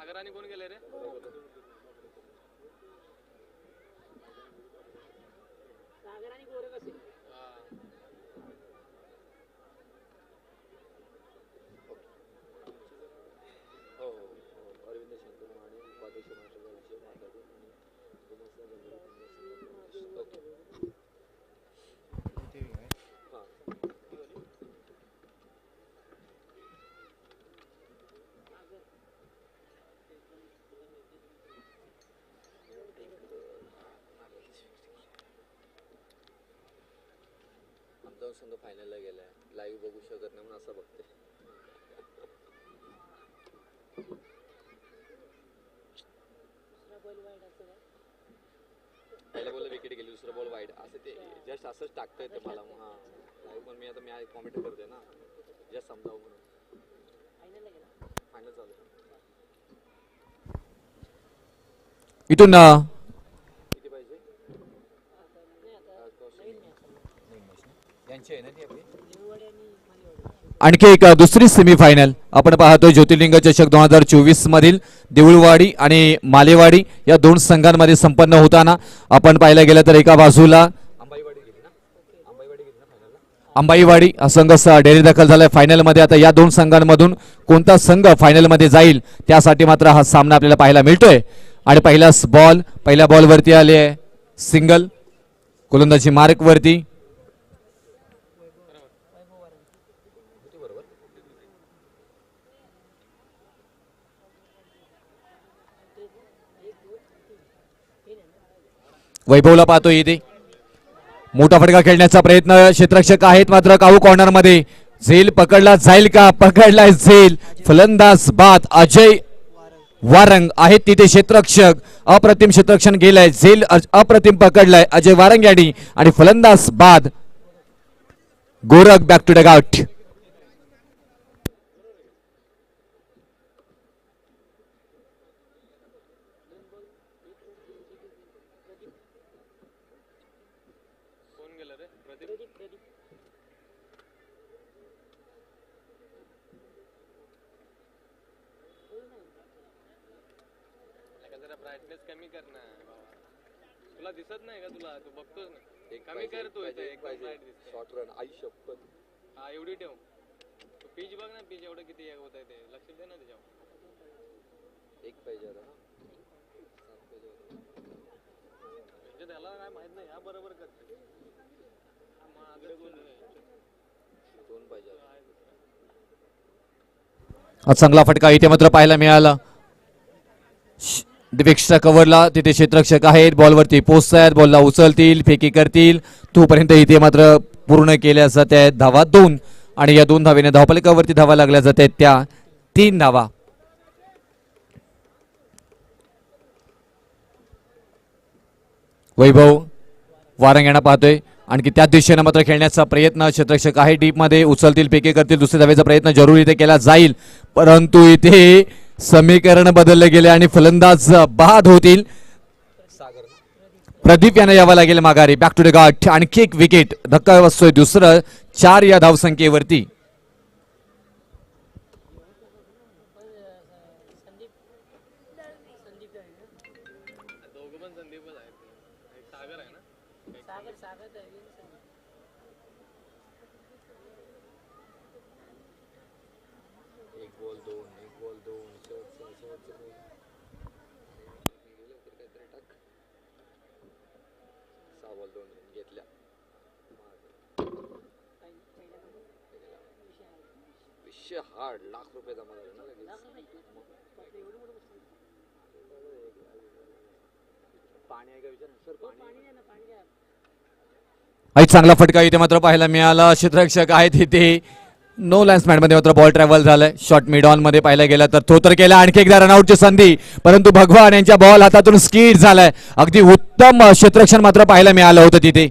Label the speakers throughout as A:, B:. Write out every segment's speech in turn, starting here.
A: सागराने कोण गेले रे
B: हो हो हो. अरविंद शंकर आणि उपाध्यक्ष महाराष्ट्राचा विषय माताजी आणि समस्त गंधर्व ओके हां आमचा संघ फायनलला गेलाय. लाईव्ह बघू शकत नाही म्हणून असं बघते पहिल्या बॉल विकेट गेली दुसरा बॉल वाईड असं ते जस्ट असंच टाकता येतं मला. हां. लाईव्ह पण मी आता मी कॉमेंट करतोय ना. जस्ट समजावं म्हणून. फायनल चालू.
C: इथून अ,
B: किती पाहिजे यांची आहे ना ती आपली
C: आणखी एक दुसरी सेमीफायनल आपण पाहतोय ज्योतिर्लिंग चषक दोन हजार चोवीस मधील देऊळवाडी आणि मालेवाडी या दोन संघांमध्ये संपन्न होताना आपण पाहायला गेलं तर एका बाजूला
B: अंबाईवाडी
C: हा संघ डेरी दाखल झालाय. फायनलमध्ये आता या दोन संघांमधून कोणता संघ फायनलमध्ये जाईल त्यासाठी मात्र हा सामना आपल्याला पाहायला मिळतोय. आणि पहिला बॉल पहिल्या बॉल वरती आले सिंगल गोलंदाजी मार्क वैभवला पाहतो इथे. मोठा फटका खेळण्याचा प्रयत्न क्षेत्रक्षक आहेत मात्र काऊ कॉर्नरमध्ये झेल पकडला जाईल का? पकडला झेल. फलंदाज बाद अजय वारंग आहेत तिथे क्षेत्रक्षक अप्रतिम क्षेत्रक्षण गेलंय. झेल अप्रतिम पकडलाय अजय वारंग यांनी. आणि फलंदाज बाद गोरख बॅक टू डगआउट
A: गाउट गेलं रे प्रदीप एका जरा ब्राईटनेस कमी कर ना बाबा. तुला दिसत नाही का तुला तू बघतोस ना
B: एक
A: कमी कर तू
B: पाहिजे,
A: इथे
B: एक
A: एकदम
B: पाहिजे
A: bright दिसते
B: शॉर्ट रन आई शपथ.
A: हा एवढी ठेव. पीच बघ ना पीच एवढं किती होत आहे ते. लक्ष दे ना त्याच्यावर.
B: एक पाहिजे आता ना? सात पाहिजे होता.
A: म्हणजे त्याला काय माहीत नाही ह्या बरोबर करते माझं कोण आहे?
B: दोन पाहिजे आता.
C: हा चांगला फटका इथे मात्र पाहायला मिळाला. श- डिफेक्सच्या कव्हरला तिथे क्षेत्रक्षक आहेत. बॉलवरती पोचतायत बॉलला उचलतील. फेकी करतील. तोपर्यंत इथे मात्र पूर्ण केल्या जात आहेत. धावा दोन. आणि या दोन धावेने धावपालिकावरती धावा लागल्या जात आहेत. त्या तीन धावा. वैभव वारंग यांना पाहतोय. आणखी त्या दिशेनं मात्र खेळण्याचा प्रयत्न क्षेत्रक्षक आहे. डीपमध्ये उचलतील पेके करतील. दुसऱ्या धावेचा प्रयत्न जरूर इथे केला जाईल. परंतु इथे समीकरण बदलले गेले आणि फलंदाज बाद होतील. प्रदीप यांना यावं लागेल माघारी. बॅक टू द गाठ आणखी एक विकेट धक्का बसतोय दुसरं. चार या धावसंख्येवरती
A: दोघं पण संदीपच आहेत एक सागर आहे ना
B: एक बॉल दोन एक बॉल दोन शेवटचं शेवटचं ball. गेलं तर काहीतरी टाक सहा बॉल दोन run घेतल्या. विषय हार्ड लाख रुपये जमा झाले ना लगेच. पाणी आहे का विचार? सर पाणी आहे.
C: आणि चांगला फटका इथे मात्र पाहायला मिळाला. क्षेत्ररक्षक आहेत इथे. नो लाईन्समध्ये मात्र बॉल ट्रॅव्हल झालाय. शॉर्ट मिड ऑनमध्ये पाहायला गेलं तर तो तर केला. आणखी एकदा रनआउटची संधी. परंतु भगवान यांच्या बॉल हातातून स्किट झालाय. अगदी उत्तम क्षेत्रक्षण मात्र पाहायला मिळालं होतं तिथे.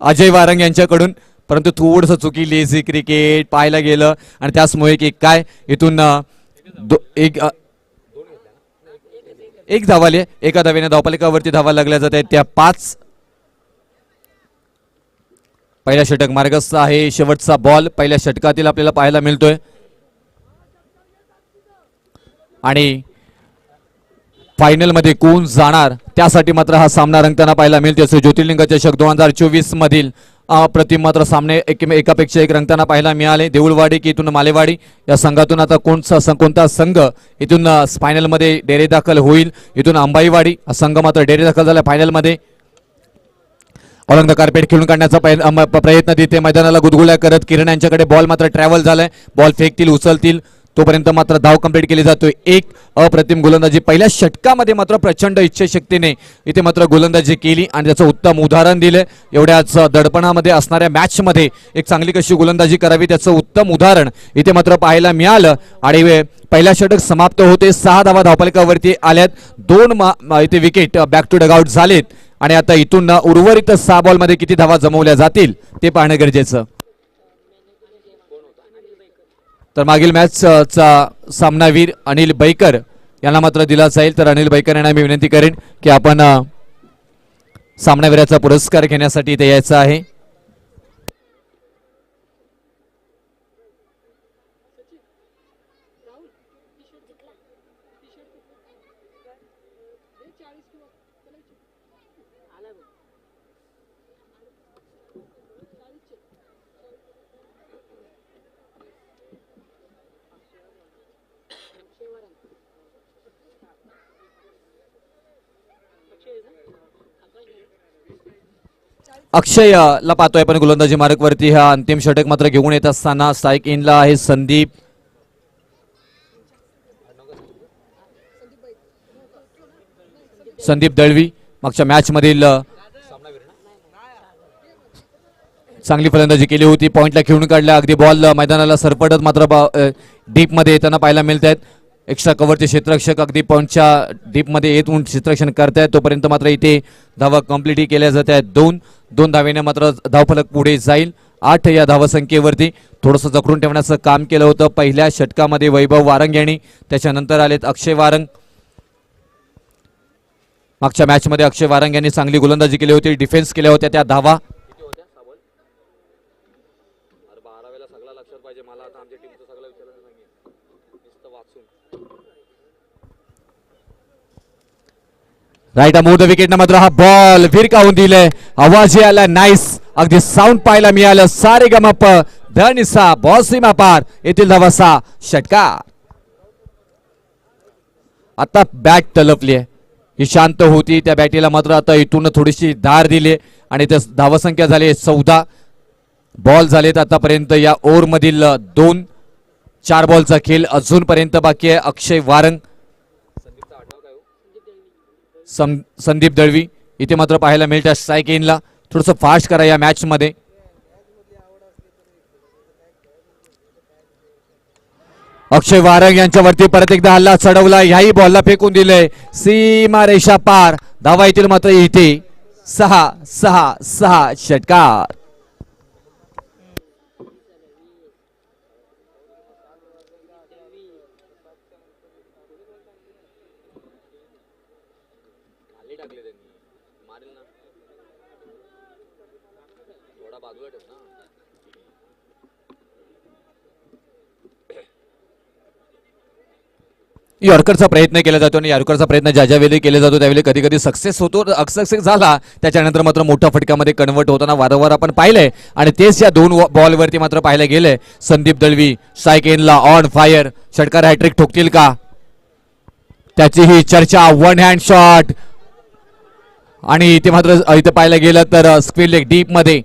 C: अजय वारंग यांच्याकडून. परंतु थोडस चुकी लेझी क्रिकेट पाहायला गेलं. आणि त्याचमुळे एक काय? इथून एक एक धावाले एका धावेने धावपालिकावरती धावा लागल्या जात आहेत त्या पाच पहिला षटक मार्गस्थ आहे शेवटचा बॉल. पहिल्या षटकातील आपल्याला पाहायला मिळतोय. आणि फायनलमध्ये कोण जाणार? त्यासाठी मात्र हा सामना रंगताना पाहायला मिळते असं ज्योतिर्लिंग चषक दोन हजार चोवीस मधील अप्रतिम मात्र सामने एक एकापेक्षा एक रंगताना पाहायला मिळाले. देऊळवाडी की इथून मालेवाडी? या संघातून आता कोणचा सं- कोणता संघ इथून फायनलमध्ये डेरे दाखल होईल? इथून अंबाईवाडी? हा संघ मात्र डेरे दाखल झाला फायनलमध्ये औरंगाबाद कार्पेट खेळून काढण्याचा प्रयत्न तिथे मैदानाला गुदगुल्या करत किरण यांच्याकडे बॉल मात्र ट्रॅव्हल झालाय. बॉल फेकतील उचलतील. तोपर्यंत मात्र धाव कंप्लीट केली जातोय. एक अप्रतिम गोलंदाजी. पहिल्या षटकामध्ये मात्र प्रचंड इच्छाशक्तीने इथे मात्र गोलंदाजी केली आणि त्याचं उत्तम उदाहरण दिलं एवढ्याच दडपणामध्ये असणाऱ्या मॅचमध्ये एक चांगली कशी गोलंदाजी करावी त्याचं उत्तम उदाहरण इथे मात्र पाहायला मिळालं. आणि पहिला षटक समाप्त होते. सहा धावा धावपालकावरती आल्यात. दोन मा- इथे विकेट बॅक टू डगआउट झालेत. आणि आता इथून उर्वरित सहा बॉलमध्ये किती धावा जमवल्या जातील ते पाहणं गरजेचं. तर मागील मॅचचा सामनावीर अनिल बैकर यांना मात्र दिला जाईल. तर अनिल बैकर यांना मी विनंती करेन की आपण सामनावीराचा पुरस्कार घेण्यासाठी इथे यायचं आहे. अक्षय ला पाहतोय आपण गोलंदाजी मार्ग वरती हा अंतिम षटक मात्र घेऊन येत असताना साईक इनला आहे संदीप. संदीप दळवी मागच्या मॅच मधील चांगली फलंदाजी केली होती. पॉइंटला खेळून काढल्या अगदी बॉल मैदानाला सरपटत मात्र डीपमध्ये येताना पाहायला मिळत आहेत एक्स्ट्रा कव्हरचे क्षेत्ररक्षक अगदी पॉईंटच्या डीपमध्ये येत येऊन क्षेत्ररक्षण करतायत. तोपर्यंत मात्र इथे धावा कम्प्लीटही केल्या जात आहेत दोन दोन धावेने मात्र धावफलक पुढे जाईल. आठ या धावसंख्येवरती थोडंसं जखडून ठेवण्याचं काम केलं होतं. पहिल्या षटकामध्ये वैभव वारंग यांनी त्याच्यानंतर आलेत अक्षय वारंग. मागच्या मॅचमध्ये अक्षय वारंग यांनी चांगली गोलंदाजी केली होती डिफेन्स केल्या होत्या त्या धावा.
B: लक्षात पाहिजे. मला आता आमच्या टीमचं सगळं विचारायचं नाहीये.
C: राईट अमोर द विकेट मात्र हा बॉल विरकावून दिलाय. आवाज आला नाईस अगदी साऊंड पाहायला मिळालं. सारे गमप धनिसा बॉल सीमा पार येथील धवासा षटकार. आता बॅट तलपली आहे. ही शांत होती. त्या बॅटीला मात्र आता इथून थोडीशी धार दिली. आणि त्या धावसंख्या झाली चौदा. बॉल झालेत आतापर्यंत या ओव्हरमधील दोन. चार बॉलचा खेळ अजूनपर्यंत बाकी आहे. अक्षय वारंग
B: संदीपचा आठवं काय हो
C: सं संदीप दळवी. इथे मात्र पाहायला मिळतं स्ट्राईक इनला थोडंसं फास्ट करा या मॅच मध्ये. अक्षय वारंग यांच्यावरती परत एकदा हल्ला चढवला. ह्याही बॉलला फेकून दिलंय. सीमा रेषा पार. धावा येतील मात्र इथे. सहा सहा सहा षटकार
B: खाली टाकले त्यांनी मारेल ना थोडा बाजूला ठेव ना
C: यॉर्करचा प्रयत्न केला जातो आणि यॉर्करचा प्रयत्न ज्या ज्यावेळी केला जातो त्यावेळी कधी कधी सक्सेस होतो सक्सेस झाला त्याच्यानंतर मात्र मोठ्या फटक्यामध्ये कन्वर्ट होताना वारंवार आपण पाहिलंय. आणि तेच या दोन बॉलवरती मात्र पाहायला गेलंय. संदीप दळवी सायकेनला ऑन फायर षटकार हॅट्रिक ठोकतील का? त्याची ही चर्चा वन हँड शॉट आणि इथे मात्र इथे पाहायला गेलं तर स्क्रीन लेग डीपमध्ये.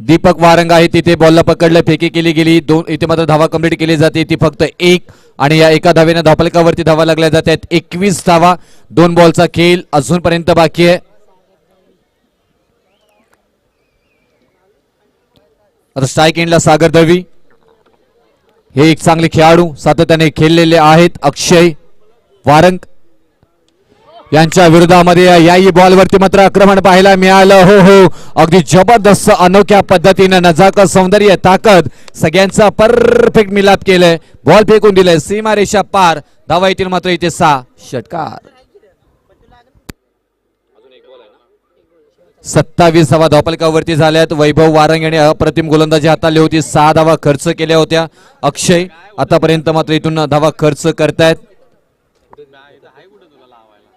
C: दीपक वारंग आहे तिथे बॉलला पकडलं फेकी केली गेली. दोन इथे मात्र धावा कंप्लीट केली जाते. ती फक्त एक आणि या एका धावेनं धापलकावरती धावा लागल्या जात आहेत एकवीस धावा दोन बॉलचा खेळ अजूनपर्यंत बाकी आहे. आता स्ट्राईक एंडला सागर दळवी. हे एक चांगले खेळाडू सातत्याने खेळलेले आहेत. अक्षय वारंग यांच्या विरोधामध्ये याही बॉलवरती मात्र आक्रमण पाहायला मिळालं. हो हो. अगदी जबरदस्त अनोख्या पद्धतीनं नजाकत सौंदर्य ताकद सगळ्यांचा परफेक्ट मिलाप केलंय. बॉल फेकून दिलाय. सीमारेषा पार. धावा येतील मात्र इथे सहा. षटकार. सत्तावीस धावा धावपलकावरती झाल्यात. वैभव वारंग यांनी अप्रतिम गोलंदाजी हाताळली होती. सहा धावा खर्च केल्या होत्या. अक्षय आतापर्यंत मात्र इथून धावा खर्च करतायत
A: इथं आहे कुठं तुला लावायला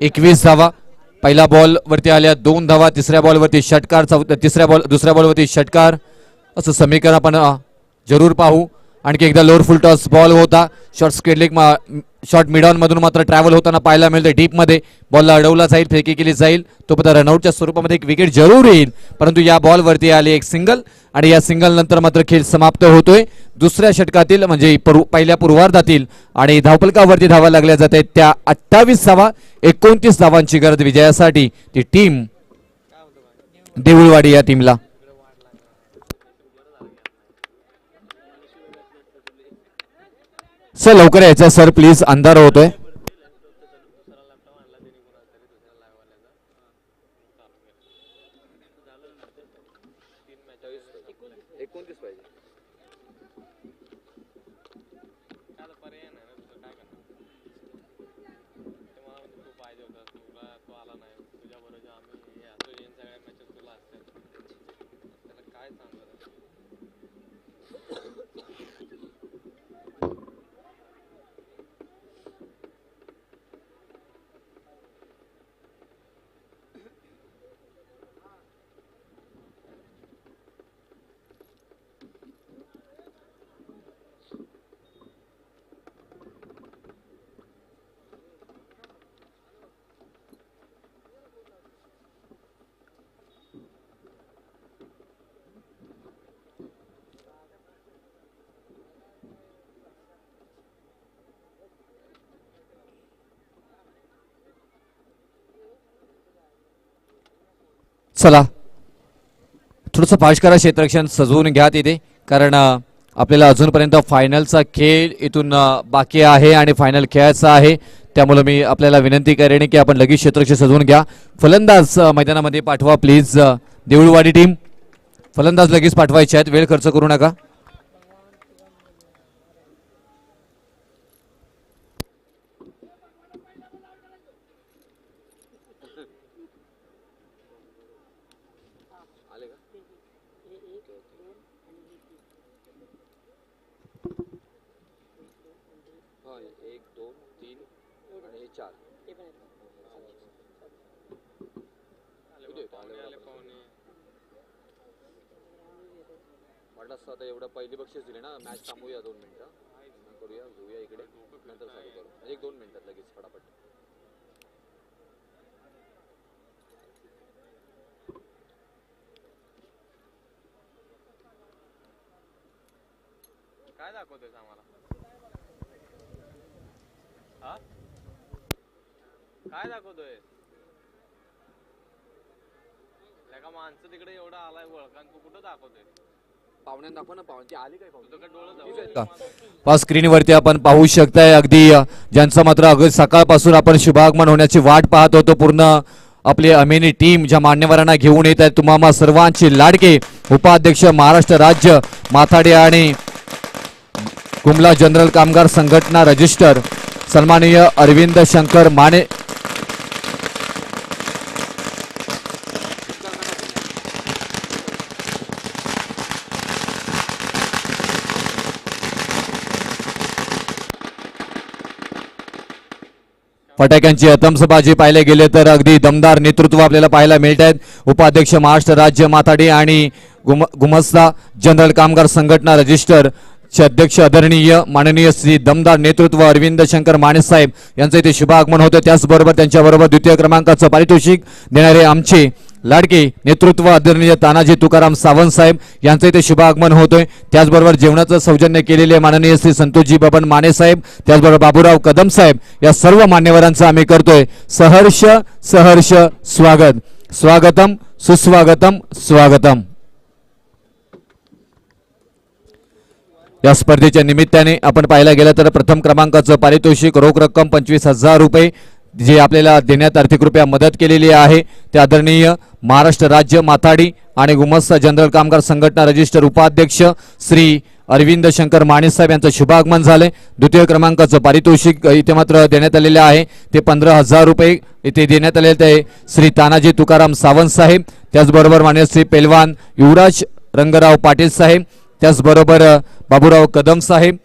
C: एकवीस धावा. पहिला बॉल वरती आल्या दोन धावा तिसऱ्या बॉल वरती षटकार चौ तिसऱ्या बॉल दुसऱ्या बॉल वरती षटकार. असं समीकरण आपण जरूर पाहू. आणखी एकदा लोअर फुल टॉस बॉल होता. Short square leg short mid on मधून मात्र ट्रॅव्हल होताना पाहायला मिळतं डीपमध्ये बॉलला अडवला जाईल फेकी केली जाईल. तो पण रनआउटच्या स्वरूपामध्ये एक विकेट जरूर येईल. परंतु या बॉलवरती आली एक सिंगल आणि या सिंगल नंतर मात्र खेळ समाप्त होतोय. दुसऱ्या षटकातील म्हणजे पहिल्या पूर्वार्धातील आणि धावपलकावरती धावा लागल्या जाते त्या अठ्ठावीस धावा एकोणतीस धावांची गरज विजयासाठी ती टीम देऊळवाडी या टीमला सर लवकर यायचं. सर प्लीज अंधार होतोय
B: एकोणतीस पाहिजे
A: काय आता पर्याय नाही ना दुसरं काय करणार ते मला म्हणजे तू पाहिजे होता तुला तो आला नाही तुझ्या बरोबर आम्ही या तुझ्या सगळ्या मॅचेस तुला असतात त्याला काय सांगणार
C: चला. थोडंसं फास्ट करा क्षेत्ररक्षण सजवून घ्या तिथे. कारण आपल्याला अजूनपर्यंत फायनलचा खेळ इथून बाकी आहे आणि फायनल खेळायचा आहे. त्यामुळे मी आपल्याला विनंती करेन की आपण लगेच क्षेत्ररक्षण सजवून घ्या. फलंदाज मैदानामध्ये पाठवा प्लीज. देऊळवाडी टीम. फलंदाज लगेच पाठवायचे आहेत. वेळ खर्च करू नका
B: आले का हा एक दोन तीन आणि हे चार किती होतं? आले
A: आले
B: बरोबर.
A: पाहुणे
B: वाटलं असतं आता एवढं पहिली बक्षीस दिले ना मॅच थांबूया दोन मिनिटं. करूया घेऊया इकडे. नंतर चालू करू. म्हणजे एक दोन मिनिटात लगेच फटाफट.
A: काय दाखवतोय आम्हाला? हा? काय दाखवतोय का माणसं तिकडे एवढा आलाय ओळखा तू कुठं दाखवतोय
C: स्क्रीनवरती आपण पाहू शकताय अगदी ज्यांचं मात्र अगदी सकाळपासून आपण शुभागमन होण्याची वाट पाहत होतो पूर्ण आपली अमेनी टीम ज्या मान्यवरांना घेऊन येत आहेत तुम्हाला सर्वांची लाडके उपाध्यक्ष महाराष्ट्र राज्य माथाडे आणि कुमला जनरल कामगार संघटना रजिस्टर सन्माननीय अरविंद शंकर माने फटाक्यांची अतमसबाजी पाहिले गेले तर अगदी दमदार नेतृत्व आपल्याला पाहायला मिळत आहेत उपाध्यक्ष महाराष्ट्र राज्य माथाडी आणि गुम गुमस्ता जनरल कामगार संघटना रजिस्टर चे अध्यक्ष आदरणीय माननीय श्री दमदार नेतृत्व अरविंद शंकर मानेसाहेब यांचं इथे शुभ आगमन होतं. त्याचबरोबर त्यांच्याबरोबर द्वितीय क्रमांकाचं पारितोषिक देणारे आमचे लाडके नेतृत्व आदरणीय तानाजी तुकाराम सावंत साहेब यांचं इथे शुभ आगमन होतोय. त्याचबरोबर जेवणाचं सौजन्य केलेले माननीय श्री संतोषजी बबन माने साहेब त्याचबरोबर बाबूराव कदम साहेब या सर्व मान्यवरांचं आम्ही करतोय. सहर्ष सहर्ष स्वागत. स्वागतम सुस्वागतम स्वागतम. या स्पर्धेच्या निमित्ताने आपण पाहायला गेलं तर प्रथम क्रमांकाचं पारितोषिक रोख रक्कम पंचवीस हजार रुपये जे आपल्याला देण्यात आर्थिकरित्या मदत केलेली आहे ते आदरणीय महाराष्ट्र राज्य माथाडी आणि गुमस्ता जनरल कामगार संघटना रजिस्टर उपाध्यक्ष श्री अरविंद शंकर माणेसाहेब यांचं शुभागमन झालंय. द्वितीय क्रमांकाचं पारितोषिक इथे मात्र देण्यात आलेले आहे. ते पंधरा हजार रुपये इथे देण्यात आलेले ते श्री तानाजी तुकाराम सावंत साहेब त्याचबरोबर मान्य श्री पेलवान युवराज रंगराव पाटील साहेब त्याचबरोबर बाबूराव कदम साहेब.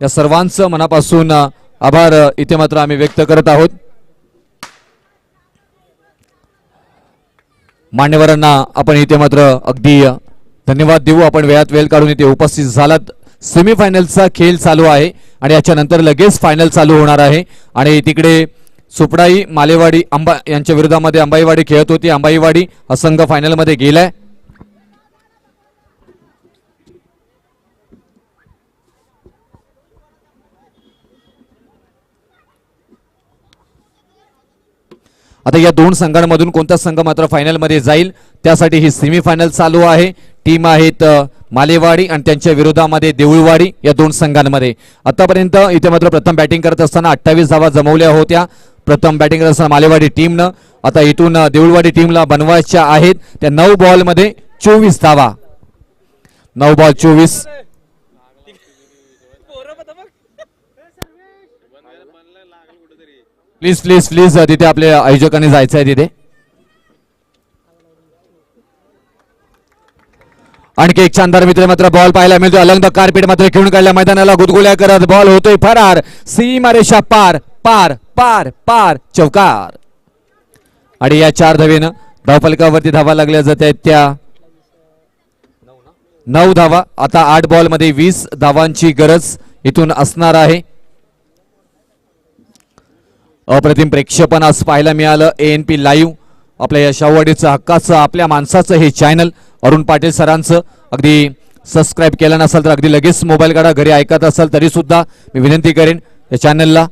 C: या सर्वांचं मनापासून आभार इथे मात्र आम्ही व्यक्त करत आहोत. मान्यवरांना आपण इथे मात्र अगदी धन्यवाद देऊ. आपण वेळात वेळ काढून इथे उपस्थित झालात. सेमीफायनलचा खेळ चालू आहे आणि याच्यानंतर लगेच फायनल चालू होणार आहे. आणि तिकडे सुपडाई मालेवाडी अंबा यांच्या विरोधामध्ये अंबाईवाडी खेळत होती. अंबाईवाडी हा संघ फायनलमध्ये गेलाय. आता या दोन संघांमधून कोणता संघ मात्र फायनलमध्ये जाईल त्यासाठी ही सेमीफायनल चालू आहे. टीम आहेत मालेवाडी आणि त्यांच्या विरोधामध्ये देऊळवाडी या दोन संघांमध्ये. आतापर्यंत इथे मात्र प्रथम बॅटिंग करत असताना अठ्ठावीस धावा जमवल्या होत्या. प्रथम बॅटिंग करत असताना मालेवाडी टीमनं आता इथून देऊळवाडी टीमला बनवायच्या आहेत. त्या नऊ बॉलमध्ये चोवीस धावा. नऊ बॉल चोवीस
A: बनलं लागल कुठेतरी
C: प्लीज प्लीज प्लीज तिथे आपल्या आयोजकांनी जायचं आहे तिथे. आणखी एक शानदार मित्र मात्र बॉल पाहायला मिळतो अलंग कार्पेट मात्र खेळून काढल्या मैदानाला गुदगुल्या करत बॉल होतोय फरार. सीमा रेषा पार पार पार पार चौकार. आणि या चार धावेनं धावफलकावरती धावा लागल्या जात आहेत त्या. नऊ धावा. आता आठ बॉलमध्ये वीस धावांची गरज इथून असणार आहे. अप्रतिम प्रेक्षेपण आज पाहायला मिळालं. ए एन पी लाईव्ह आपल्या यशावडीचं हक्काचं आपल्या माणसाचं हे चॅनल अरुण पाटील सरांचं. अगदी सबस्क्राईब केलं नसेल तर अगदी लगेच मोबाईल काढा घरी ऐकत असाल तरी सुद्धा मी विनंती करेन या चॅनलला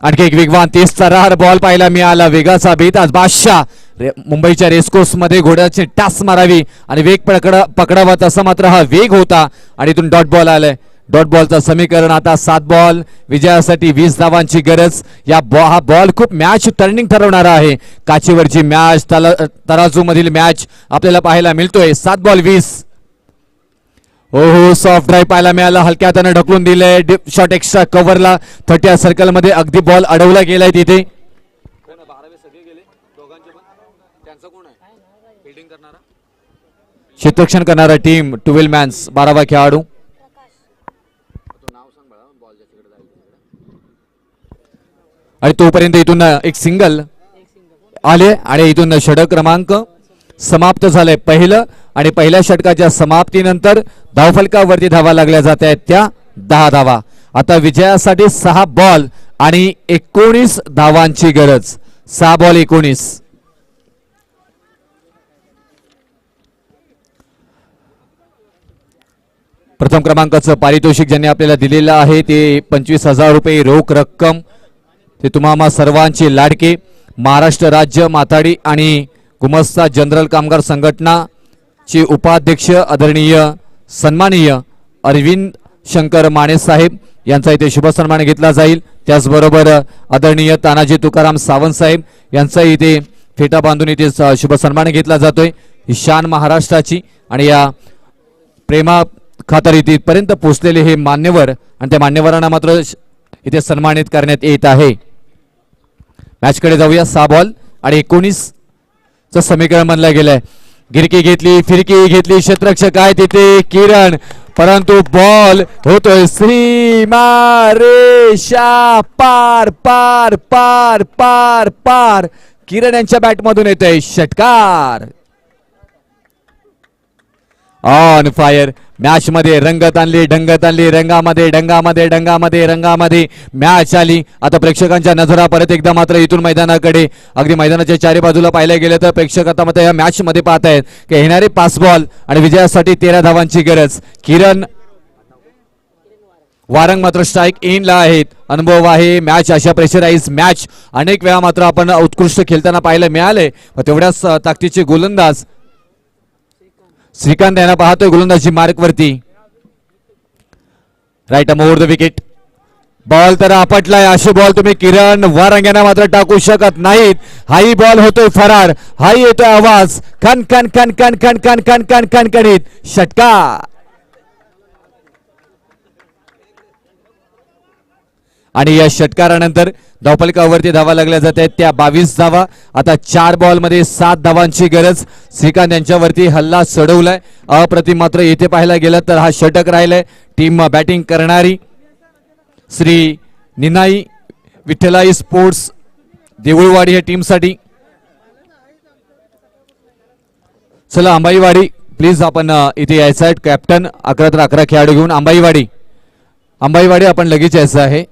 C: आणखी एक वेगवान तेजचा रार बॉल पाहायला मिळाला. वेगाचा बेत आज बादशाह. रे- मुंबईच्या रेसकोर्समध्ये घोड्याची टास मारावी आणि वेग पकडा पकडावा तसा मात्र हा वेग होता आणि इथून डॉट बॉल आलाय. डॉट बॉलचं समीकरण आता सात बॉल विजयासाठी वीस धावांची गरज. या बॉ हा बॉल खूप मॅच टर्निंग ठरवणारा आहे. काचेवरची मॅच तराजू मधील मॅच आपल्याला पाहायला मिळतोय. सात बॉल वीस. हो हो सॉफ्ट ड्राईव्ह पाहायला मिळाला. हलक्या हाताने ढकलून दिलंय. शॉट एक्स्ट्रा कव्हरला थर्टी सर्कलमध्ये अगदी बॉल अडवला गेलाय तिथे.
B: कोण आहे? करणारा
C: करणारा टीम ट्वेल्व मॅन्स बारावा खेळाडू
B: तो नाव सांग बळा बॉल ज्याच्याकडे जाईल तिकडे
C: आणि तोपर्यंत इथून एक सिंगल आले आणि इथून षटक क्रमांक समाप्त झालंय पहिलं. आणि पहिल्या षटकाच्या समाप्तीनंतर धावफलकावरती धावा लागल्या जात आहेत त्या दहा धावा. आता विजयासाठी सहा बॉल आणि एकोणीस धावांची गरज. सहा बॉल एकोणीस. प्रथम क्रमांकाचं पारितोषिक ज्यांनी आपल्याला दिलेलं आहे ते पंचवीस हजार रुपये रोख रक्कम. ते तुम्हा सर्वांचे लाडके महाराष्ट्र राज्य माथाडी आणि गुमस्ता जनरल कामगार संघटनाचे उपाध्यक्ष आदरणीय सन्माननीय अरविंद शंकर माने साहेब यांचा इथे शुभसन्मान घेतला जाईल. त्याचबरोबर आदरणीय तानाजी तुकाराम सावंत साहेब यांचा इथे फेटा बांधून इथे स- घेतला जातोय. ही शान महाराष्ट्राची आणि या प्रेमा खातर इथे इथपर्यंत पोहोचलेले हे मान्यवर आणि त्या मान्यवरांना मात्र इथे सन्मानित करण्यात येत आहे. मॅचकडे जाऊया सहा बॉल आणि एकोणीस च समीकरण बनलं गेलंय. गिरकी घेतली फिरकी घेतली क्षेत्रक्षक आहे तिथे किरण. परंतु बॉल होतोय सीमा रेषा. पार पार पार पार पार. किरण यांच्या बॅटमधून येतोय षटकार. ऑन फायर मॅच मध्ये रंगत आणली ढंगत आणली रंगामध्ये ढंगामध्ये डंगामध्ये रंगामध्ये. मॅच आली. आता प्रेक्षकांच्या नजरा परत एकदा मात्र इथून मैदानाकडे. अगदी मैदानाच्या चारी बाजूला पाहिलं गेलं तर प्रेक्षक आता मात्र या मॅच मध्ये पाहत आहेत. की येणारे पाच बॉल आणि विजयासाठी तेरा धावांची गरज. किरण वारंग मात्र स्ट्राईक इनला आहेत. अनुभव आहे. मॅच अशा प्रेशराईज मॅच अनेक वेळा मात्र आपण उत्कृष्ट खेळताना पाहायला मिळाले तेवढ्याच ताकदीचे गोलंदाज श्रीकांत यांना पाहतोय गोलंदाजी मार्क वरती right over the wicket ball तर आपटलाय. असे बॉल तुम्ही किरण वारंग यांना मात्र टाकू शकत नाहीत. हाही बॉल होतोय फरार. हाही येतोय आवाज. कन कन कन कन कन कन कन कन कन कणित. षटकार. आणि या षटकारानंतर धावपालिकावरती धावा लागल्या जात आहेत. त्या बावीस धावा. आता चार बॉलमध्ये सात धावांची गरज. श्रीकांत यांच्यावरती हल्ला चढवलाय अप्रतिम मात्र येथे पाहायला गेलं तर हा षटक राहिलाय. टीम बॅटिंग करणारी श्री निनाई विठ्ठलाई स्पोर्ट्स देऊळवाडी या टीमसाठी. चला अंबाईवाडी. प्लीज आपण इथे यायचं आहे. कॅप्टन अकरा तर अकरा खेळाडू घेऊन अंबाईवाडी. अंबाईवाडी आपण लगेच यायचं आहे.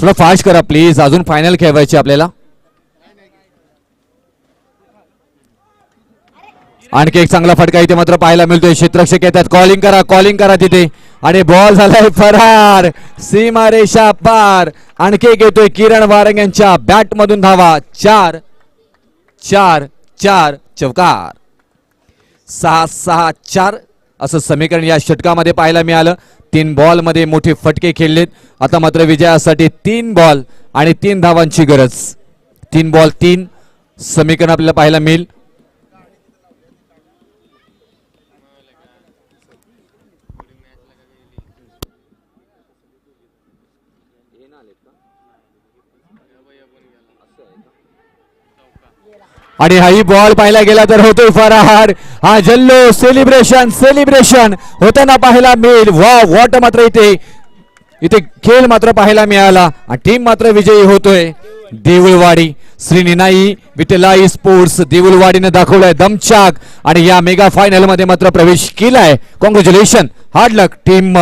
C: थोडं फास्ट करा प्लीज अजून फायनल खेळवायची आपल्याला. आणखी एक चांगला फटका इथे मात्र पाहायला मिळतोय. क्षेत्रक्षक येतात. कॉलिंग करा कॉलिंग करा तिथे. आणि बॉल झालाय फरार. सीमा रेषा पार. आणखी एक येतोय किरण वारंग यांच्या बॅट मधून धावा. चार चार चार चौकार. सहा सहा चार असं समीकरण या षटकामध्ये पाहायला मिळालं. तीन बॉलमध्ये मोठे फटके खेळलेत. आता मात्र विजयासाठी तीन बॉल आणि तीन धावांची गरज. तीन बॉल तीन समीकरण आपल्याला पाहायला मिळेल
B: हे ना आलेत का असं आहे का
C: आणि हाही बॉल पाहायला गेला तर होतोय फरार. हा जल्लो सेलिब्रेशन सेलिब्रेशन होताना पाहायला मिळेल. वा वॉट मात्र इथे इथे खेळ मात्र पाहायला मिळाला. आणि टीम मात्र विजयी होतोय. देऊळवाडी श्री निनाई विटलाई स्पोर्ट्स देऊळवाडीने दाखवलाय दमचाक आणि या मेगा फायनलमध्ये मात्र प्रवेश केलाय. कॉंग्रॅच्युलेशन हार्ड लक टीम